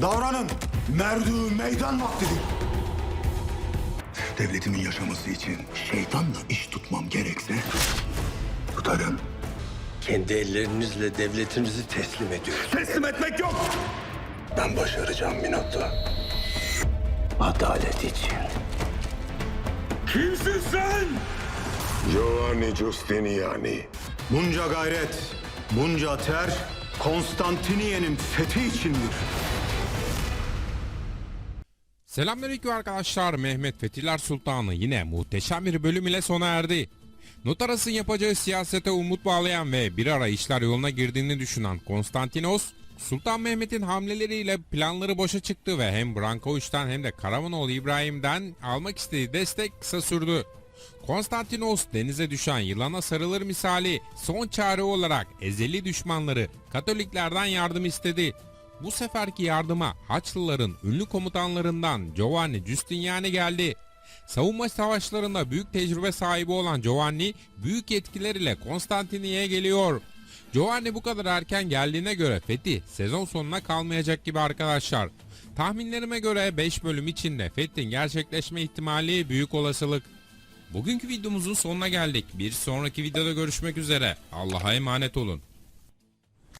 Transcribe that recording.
Davranın. Merdü meydan vaktidir. Devletimin yaşaması için şeytanla iş tutmam gerekse tutarım. Kendi ellerinizle devletinizi teslim ediyoruz. Teslim etmek yok. Ben başaracağım Minotto. Adalet için. Kimsin sen? Giovanni Giustiniani. Bunca gayret, bunca ter Konstantiniye'nin fethi içindir. Selamünaleyküm arkadaşlar. Mehmet Fethiler Sultanı yine muhteşem bir bölüm ile sona erdi. Notaras'ın yapacağı siyasete umut bağlayan ve bir ara işler yoluna girdiğini düşünen Konstantinos, Sultan Mehmet'in hamleleriyle planları boşa çıktı ve hem Brankoviç'ten hem de Karamanoğlu İbrahim'den almak istediği destek kısa sürdü. Konstantinos denize düşen yılana sarılır misali son çare olarak ezeli düşmanları Katoliklerden yardım istedi. Bu seferki yardıma Haçlıların ünlü komutanlarından Giovanni Giustiniani geldi. Savunma savaşlarında büyük tecrübe sahibi olan Giovanni büyük yetkiler ile geliyor. Giovanni bu kadar erken geldiğine göre Fethi sezon sonuna kalmayacak gibi arkadaşlar. Tahminlerime göre 5 bölüm içinde Fethi'nin gerçekleşme ihtimali büyük olasılık. Bugünkü videomuzun sonuna geldik. Bir sonraki videoda görüşmek üzere. Allah'a emanet olun.